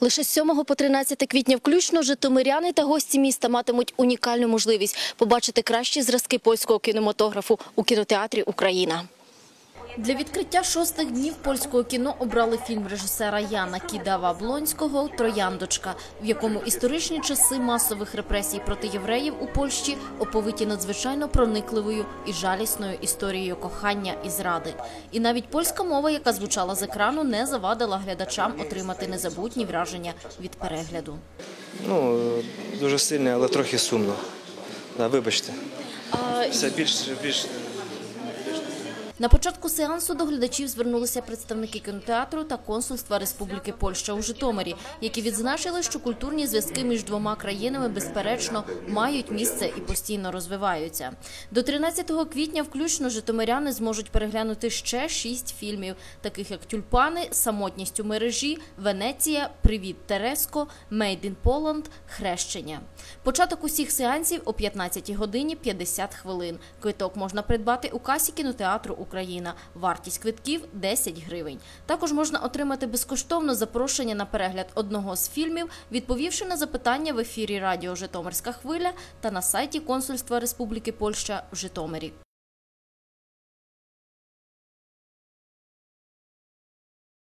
Лише з 7 по 13 квітня включно житомиряни та гості міста матимуть унікальну можливість побачити кращі зразки польського кінематографу у кінотеатрі Україна. Для відкриття шостих днів польського кіно обрали фільм режисера Яна Кідава Блонського Трояндочка, в якому історичні часи масових репресій проти євреїв у Польщі оповиті надзвичайно проникливою і жалісною історією кохання і зради. І навіть польська мова, яка звучала з екрану, не завадила глядачам отримати незабутні враження від перегляду. Ну, дуже сильне, але трохи сумно. Да, вибачте. Все більш, більш На початку сеансу до глядачів звернулися представники кінотеатру та консульства Республіки Польща у Житомирі, які відзначили, що культурні зв'язки між двома країнами безперечно мають місце і постійно розвиваються. До 13 квітня включно житомиряни зможуть переглянути ще шість фільмів, таких як Тюльпани, Самотність у мережі, Венеція, Привіт Тереско, Made in Poland, Хрещення. Початок усіх сеансів о 15 годині 50 хвилин. Квиток можна придбати у касі кінотеатру Україна. Вартість квитків 10 гривень. Також можна отримати безкоштовно запрошення на перегляд одного з фільмів, відповівши на запитання в ефірі Радіо Житомирська хвиля та на сайті Консульства Республіки Польща в Житомирі.